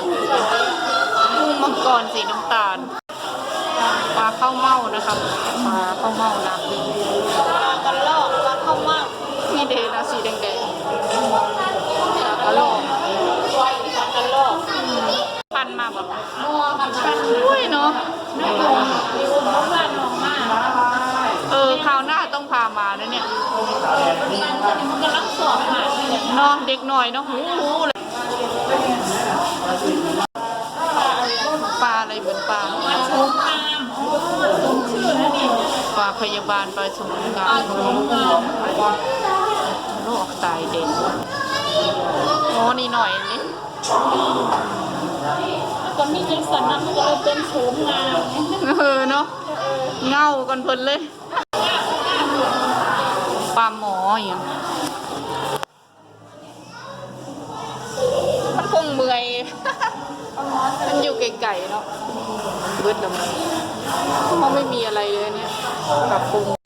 รกุ้งมังกรสีน้ำตาลปลาข้าวเม่านะคะปลาข้าวเม่าน้ำดีปลากระลอกปลาข้าวเม่าพี่เดนะสีแดงๆปลากระลอกปลากระลอกปั่นมาแบบปั่นด้วยเนาะเออคราวหน้าต้องพามานะเนี่ยนอนเด็กหน่อยเนาะหูเล ปลาอะไรเหมือนปลามามตามชมชื่อแล้วนี่ปลาพยาบาลปลาสมกาปลารชมตามโรคตายเด่นโอ้นี่หน่อยนี่ก็มีจังสันนั้นก็เลยเป็นโฉมงามเออเนาะเงากันเพลินเลยปลาหมออย่างมันคงเมื่อย ไกลๆเนาะเบิดแล้วมันเขาไม่มีอะไรเลยเนี่ยปรับปรุง